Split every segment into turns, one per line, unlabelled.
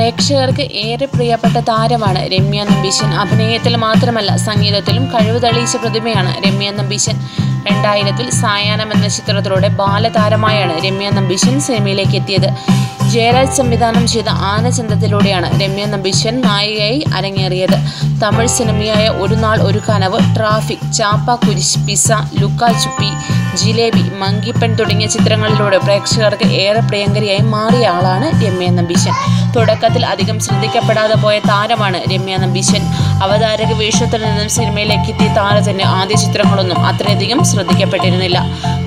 പ്രേക്ഷകർക്ക് ഏറെ പ്രിയപ്പെട്ട താരമാണ് രമ്യ നമ്പീശൻ. അഭിനയത്തിൽ മാത്രമല്ല സംഗീതത്തിലും കഴിവ് തെളിയിച്ച പ്രതിമയാണ് രമ്യ നമ്പീശൻ. രണ്ടായിരത്തിൽ സായാഹ്നം എന്ന ചിത്രത്തിലൂടെ ബാലതാരമായാണ് രമ്യ നമ്പീശൻ സിനിമയിലേക്ക് എത്തിയത്. ജയരാജ് സംവിധാനം ചെയ്ത ആനചന്തത്തിലൂടെയാണ് രമ്യ നമ്പീശൻ നായികയായി അരങ്ങേറിയത്. തമിഴ് സിനിമയായ ഒരു നാൾ ഒരു കനവ് ട്രാഫിക് ചാപ്പ കുരിശ് പിസ ലുക്ക ചുപ്പി ജിലേബി മങ്കിപ്പൻ തുടങ്ങിയ ചിത്രങ്ങളിലൂടെ പ്രേക്ഷകർക്ക് ഏറെ പ്രിയങ്കരിയായി മാറിയ ആളാണ് രമ്യ നമ്പീശൻ. തുടക്കത്തിൽ അധികം ശ്രദ്ധിക്കപ്പെടാതെ പോയ താരമാണ് രമ്യ നമ്പീശൻ. അവതാരക വേഷത്തിൽ നിന്നും സിനിമയിലേക്ക് എത്തിയ താരത്തിന്റെ ആദ്യ ചിത്രങ്ങളൊന്നും അത്രയധികം ശ്രദ്ധിക്കപ്പെട്ടിരുന്നില്ല.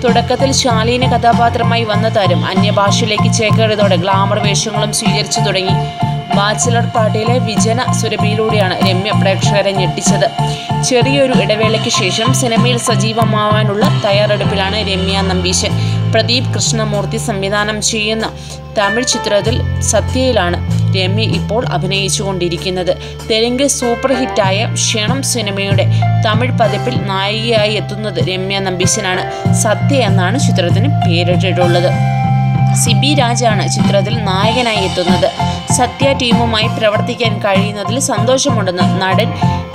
തുടക്കത്തിൽ ശാലീന കഥാപാത്രമായി വന്ന താരം അന്യഭാഷയിലേക്ക് ചേക്കേറിയതോടെ ഗ്ലാമർ വേഷങ്ങളും സ്വീകരിച്ചു തുടങ്ങി. ബാച്ചിലർ പാർട്ടിയിലെ വിജന സുരഭിയിലൂടെയാണ് രമ്യ പ്രേക്ഷകരെ ഞെട്ടിച്ചത്. ചെറിയൊരു ഇടവേളയ്ക്ക് ശേഷം സിനിമയിൽ സജീവമാവാനുള്ള തയ്യാറെടുപ്പിലാണ് രമ്യ നമ്പീശൻ. പ്രദീപ് കൃഷ്ണമൂർത്തി സംവിധാനം ചെയ്യുന്ന തമിഴ് ചിത്രത്തിൽ സത്യയിലാണ് രമ്യ ഇപ്പോൾ അഭിനയിച്ചുകൊണ്ടിരിക്കുന്നത്. തെലുങ്ക് സൂപ്പർ ഹിറ്റായ ക്ഷണം സിനിമയുടെ തമിഴ് പതിപ്പിൽ നായികയായി എത്തുന്നത് രമ്യ നമ്പീശനാണ്. സത്യ എന്നാണ് ചിത്രത്തിന് പേരിട്ടിട്ടുള്ളത്. സിബി രാജാണ് ചിത്രത്തിൽ നായകനായി എത്തുന്നത്. സത്യ ടീമുമായി പ്രവർത്തിക്കാൻ കഴിയുന്നതിൽ സന്തോഷമുണ്ടെന്ന് നടൻ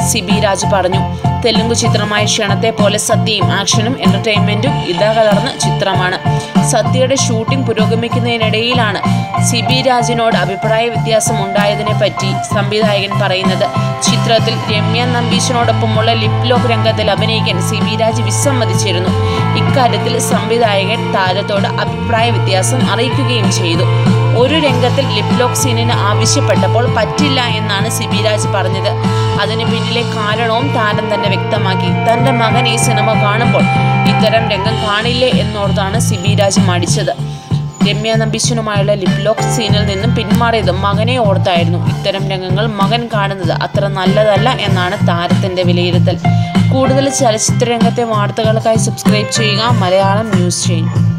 സിബി രാജ് പറഞ്ഞു. തെലുങ്ക് ചിത്രമായ ക്ഷണത്തെ പോലെ സത്യയും ആക്ഷനും എന്റർടൈൻമെന്റും കലർന്ന ചിത്രമാണ്. സത്യയുടെ ഷൂട്ടിംഗ് പുരോഗമിക്കുന്നതിനിടയിലാണ് സി ബി രാജിനോട് അഭിപ്രായ വ്യത്യാസം ഉണ്ടായതിനെ പറ്റി സംവിധായകൻ പറയുന്നത്. ചിത്രത്തിൽ രമ്യ നമ്പീശനോടൊപ്പമുള്ള ലിപ് ലോക്ക് രംഗത്തിൽ അഭിനയിക്കാൻ സി ബി രാജ് വിസമ്മതിച്ചിരുന്നു. ഇക്കാര്യത്തിൽ സംവിധായകൻ താരത്തോട് അഭിപ്രായ വ്യത്യാസം അറിയിക്കുകയും ചെയ്തു. ഒരു രംഗത്തിൽ ലിപ് ലോക്ക് സീനിന് ആവശ്യപ്പെട്ടപ്പോൾ പറ്റില്ല എന്നാണ് സിബിരാജ് പറഞ്ഞത്. അതിന് പിന്നിലെ കാരണവും താരം തന്നെ വ്യക്തമാക്കി. തന്റെ മകൻ ഈ സിനിമ കാണുമ്പോൾ ഇത്തരം രംഗം കാണില്ലേ എന്നോർത്താണ് സിബിരാജ് മടിച്ചത്. രമ്യ നമ്പീശനുമായുള്ള ലിപ് ലോക്ക് സീനിൽ നിന്നും പിന്മാറിയത് മകനെ ഓർത്തായിരുന്നു. ഇത്തരം രംഗങ്ങൾ മകൻ കാണുന്നത് അത്ര നല്ലതല്ല എന്നാണ് താരത്തിന്റെ വിലയിരുത്തൽ. കൂടുതൽ ചലച്ചിത്ര രംഗത്തെ വാർത്തകൾക്കായി സബ്സ്ക്രൈബ് ചെയ്യുക. മലയാളം ന്യൂസ് ചെയ്യും